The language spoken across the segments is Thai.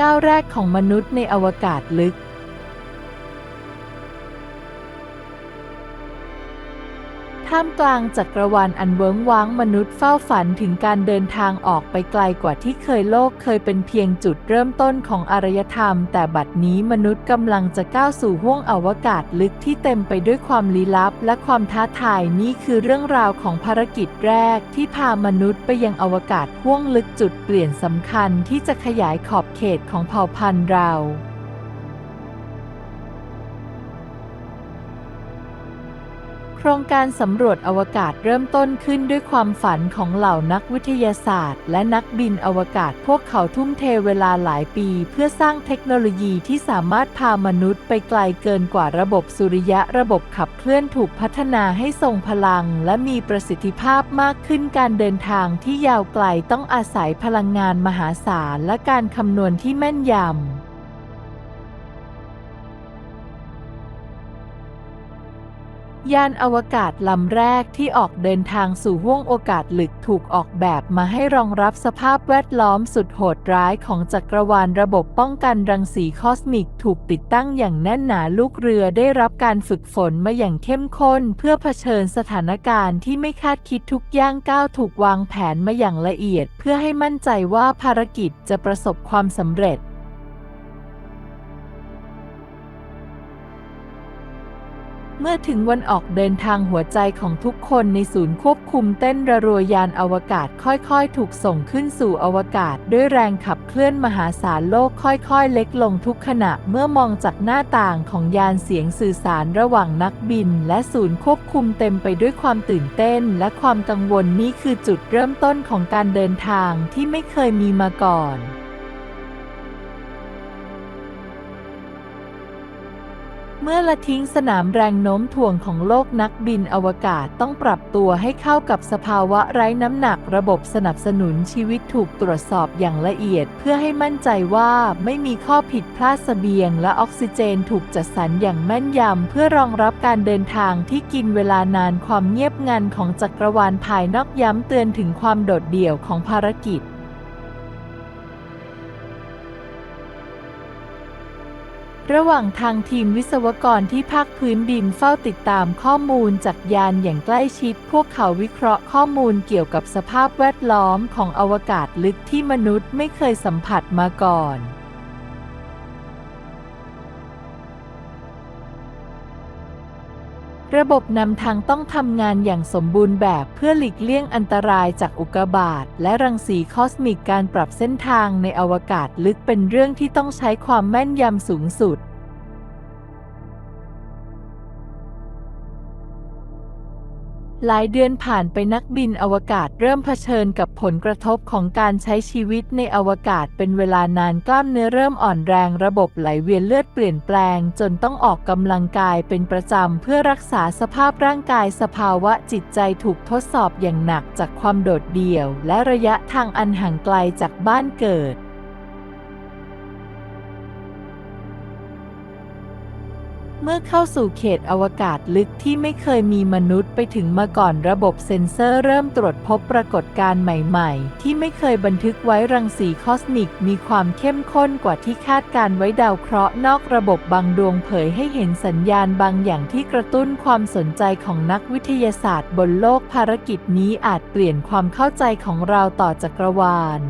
ก้าวแรกของมนุษย์ในอวกาศลึก ท่ามกลางจักรวาลอันเวิ้งว้างมนุษย์เฝ้าฝันถึงการเดินทางออกไปไกลกว่าที่เคยโลกเคยเป็นเพียงจุดเริ่มต้นของอารยธรรม แต่บัดนี้มนุษย์กำลังจะก้าวสู่ห้วงอวกาศลึกที่เต็มไปด้วยความลี้ลับ และความท้าทายนี่คือเรื่องราวของภารกิจแรก ที่พามนุษย์ไปยังอวกาศห้วงลึกจุดเปลี่ยนสำคัญที่จะขยายขอบเขตของเผ่าพันธุ์เรา ครงการสำรวจอวกาศเริ่มต้นขึ้นด้วยความฝันของเหล่านักวิทยาศาสตร์ และนักบินอวกาศพวกเขาทุ่มเทเวลาหลายปี เพื่อสร้างเทคโนโลยีที่สามารถพามนุษย์ไปไกลเกินกว่าระบบสุริยะระบบขับเคลื่อนถูกพัฒนาให้ทรงพลัง และมีประสิทธิภาพมากขึ้นการเดินทางที่ยาวไกลต้องอาศัยพลังงานมหาศาลและการคำนวณที่แม่นยำ ยานอวกาศลำแรกที่ออกเดินทางสู่ห้วงโอกาสลึกถูกออกแบบมาให้รองรับสภาพแวดล้อมสุดโหดร้ายของจักรวาลระบบป้องกันรังสีคอสมิกถูกติดตั้งอย่างแน่นหนาลูกเรือได้รับการฝึกฝนมาอย่างเข้มข้น เพื่อเผชิญสถานการณ์ที่ไม่คาดคิดทุกย่างก้าวถูกวางแผนมาอย่างละเอียด เพื่อให้มั่นใจว่าภารกิจจะประสบความสำเร็จ เมื่อถึงวันออกเดินทางหัวใจของทุกคนในศูนย์ควบคุมเต้นระรัวยานอวกาศค่อยๆ ถูกส่งขึ้นสู่อวกาศ ด้วยแรงขับเคลื่อนมหาศาลโลกค่อยๆ เล็กลงทุกขณะเมื่อมองจากหน้าต่างของยานเสียงสื่อสารระหว่างนักบิน และศูนย์ควบคุมเต็มไปด้วยความตื่นเต้น และความกังวลนี่คือจุดเริ่มต้นของการเดินทางที่ไม่เคยมีมาก่อน เมื่อละทิ้งสนามแรงโน้มถ่วงของโลกนักบินอวกาศต้องปรับตัวให้เข้ากับสภาวะไร้น้ำหนักระบบสนับสนุนชีวิตถูกตรวจสอบอย่างละเอียด เพื่อให้มั่นใจว่าไม่มีข้อผิดพลาดเสบียง และออกซิเจนถูกจัดสรรอย่างแม่นยำเพื่อรองรับการเดินทางที่กินเวลานานความเงียบงันของจักรวาลภายนอกย้ำเตือนถึงความโดดเดี่ยวของภารกิจ ระหว่างทางทีมวิศวกรที่ภาคพื้นดินเฝ้าติดตามข้อมูลจากยานอย่างใกล้ชิด พวกเขาวิเคราะห์ข้อมูลเกี่ยวกับสภาพแวดล้อมของอวกาศลึกที่มนุษย์ไม่เคยสัมผัสมาก่อน ระบบนำทางต้องทำงานอย่างสมบูรณ์แบบเพื่อหลีกเลี่ยงอันตรายจากอุกกาบาตและรังสีคอสมิกการปรับเส้นทางในอวกาศลึกเป็นเรื่องที่ต้องใช้ความแม่นยำสูงสุด หลายเดือนผ่านไปนักบินอวกาศเริ่มเผชิญกับผลกระทบของการใช้ชีวิตในอวกาศเป็นเวลานานกล้ามเนื้อเริ่มอ่อนแรงระบบไหลเวียนเลือดเปลี่ยนแปลง จนต้องออกกำลังกายเป็นประจำเพื่อรักษาสภาพร่างกายสภาวะจิตใจถูกทดสอบอย่างหนักจากความโดดเดี่ยว และระยะทางอันห่างไกลจากบ้านเกิด เมื่อเข้าสู่เขตอวกาศลึกที่ไม่เคยมีมนุษย์ไปถึงมาก่อนระบบเซ็นเซอร์เริ่มตรวจพบปรากฏการณ์ใหม่ๆ ที่ไม่เคยบันทึกไว้รังสีคอสมิก มีความเข้มข้นกว่าที่คาดการไว้ดาวเคราะห์นอกระบบบางดวงเผยให้เห็นสัญญาณบางอย่างที่กระตุ้นความสนใจของนักวิทยาศาสตร์บนโลกภารกิจนี้อาจเปลี่ยนความเข้าใจของเราต่อจักรวาล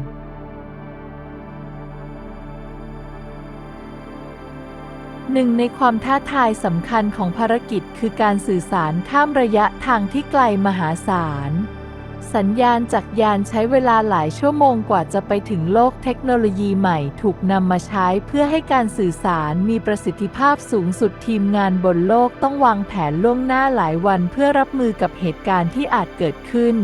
หนึ่งในความท้าทายสำคัญของภารกิจคือการสื่อสารข้ามระยะทางที่ไกลมหาศาล สัญญาณจากยานใช้เวลาหลายชั่วโมงกว่าจะไปถึงโลกเทคโนโลยีใหม่ถูกนำมาใช้เพื่อให้การสื่อสารมีประสิทธิภาพสูงสุดทีมงานบนโลกต้องวางแผนล่วงหน้าหลายวันเพื่อรับมือกับเหตุการณ์ที่อาจเกิดขึ้น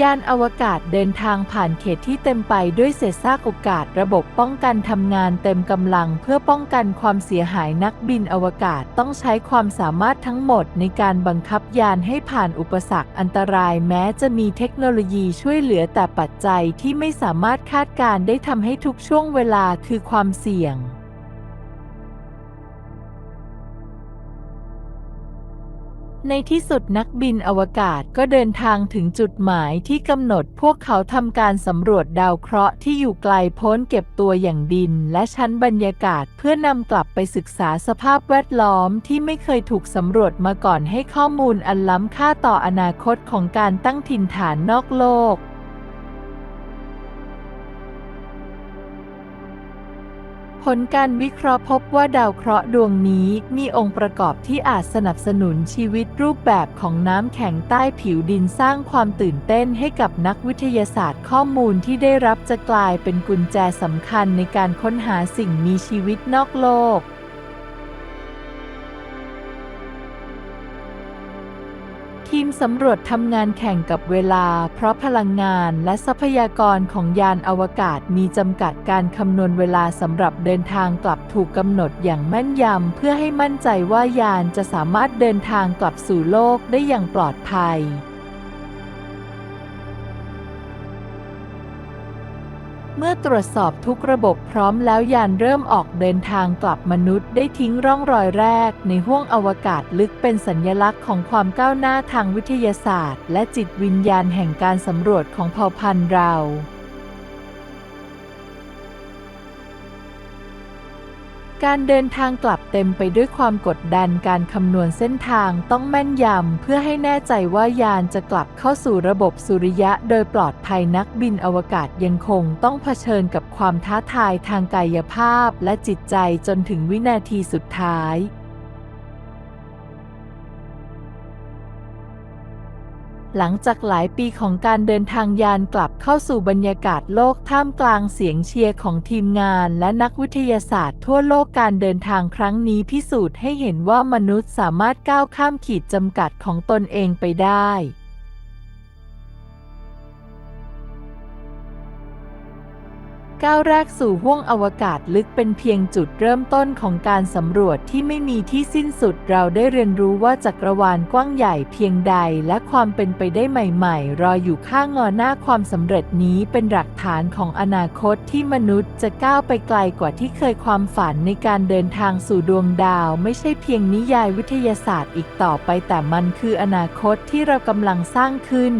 ยานอวกาศเดินทางผ่านเขตที่เต็มไปด้วยเศษซากโอกาสระบบป้องกันทำงานเต็มกำลังเพื่อป้องกันความเสียหายนักบินอวกาศต้องใช้ความสามารถทั้งหมดในการบังคับยานให้ผ่านอุปสรรคอันตรายแม้จะมีเทคโนโลยีช่วยเหลือแต่ปัจจัยที่ไม่สามารถคาดการได้ทำให้ทุกช่วงเวลาคือความเสี่ยง ในที่สุดนักบินอวกาศก็เดินทางถึงจุดหมายที่กำหนดพวกเขาทำการสำรวจดาวเคราะห์ที่อยู่ไกลโพ้นเก็บตัวอย่างดินและชั้นบรรยากาศเพื่อนำกลับไปศึกษาสภาพแวดล้อมที่ไม่เคยถูกสำรวจมาก่อนให้ข้อมูลอันล้ำค่าต่ออนาคตของการตั้งถิ่นฐานนอกโลก ผลการวิเคราะห์พบว่าดาวเคราะห์ดวงนี้มีองค์ประกอบที่อาจสนับสนุนชีวิตรูปแบบของน้ำแข็งใต้ผิวดินสร้างความตื่นเต้นให้กับนักวิทยาศาสตร์ข้อมูลที่ได้รับจะกลายเป็นกุญแจสำคัญในการค้นหาสิ่งมีชีวิตนอกโลก ทีมสำรวจทำงานแข่งกับเวลา เพราะพลังงานและทรัพยากรของยานอวกาศมีจำกัดการคำนวณเวลาสำหรับเดินทางกลับถูกกำหนดอย่างแม่นยำเพื่อให้มั่นใจว่ายานจะสามารถเดินทางกลับสู่โลกได้อย่างปลอดภัย เมื่อตรวจสอบทุกระบบพร้อมแล้วยานเริ่มออกเดินทางกลับมนุษย์ได้ทิ้งร่องรอยแรก ในห้วงอวกาศลึกเป็นสัญลักษณ์ของความก้าวหน้าทางวิทยาศาสตร์ และจิตวิญญาณแห่งการสำรวจของเผ่าพันธุ์เรา การเดินทางกลับเต็มไปด้วยความกดดันการคำนวณเส้นทางต้องแม่นยำ เพื่อให้แน่ใจว่ายานจะกลับเข้าสู่ระบบสุริยะโดยปลอดภัยนักบินอวกาศยังคงต้องเผชิญกับความท้าทายทางกายภาพและจิตใจจนถึงวินาทีสุดท้าย หลังจากหลายปีของการเดินทางยานกลับเข้าสู่บรรยากาศโลกท่ามกลางเสียงเชียร์ของทีมงานและนักวิทยาศาสตร์ทั่วโลกการเดินทางครั้งนี้พิสูจน์ให้เห็นว่ามนุษย์สามารถก้าวข้ามขีดจำกัดของตนเองไปได้ ก้าวแรกสู่ห้วงอวกาศลึกเป็นเพียงจุดเริ่มต้นของการสำรวจที่ไม่มีที่สิ้นสุดเราได้เรียนรู้ว่าจักรวาลกว้างใหญ่เพียงใดและความเป็นไปได้ใหม่ๆ รออยู่ข้างงอหน้าความสำเร็จนี้เป็นหลักฐานของอนาคตที่มนุษย์จะก้าวไปไกลกว่าที่เคยความฝันในการเดินทางสู่ดวงดาว ไม่ใช่เพียงนิยายวิทยาศาสตร์อีกต่อไปแต่มันคืออนาคตที่เรากำลังสร้างขึ้น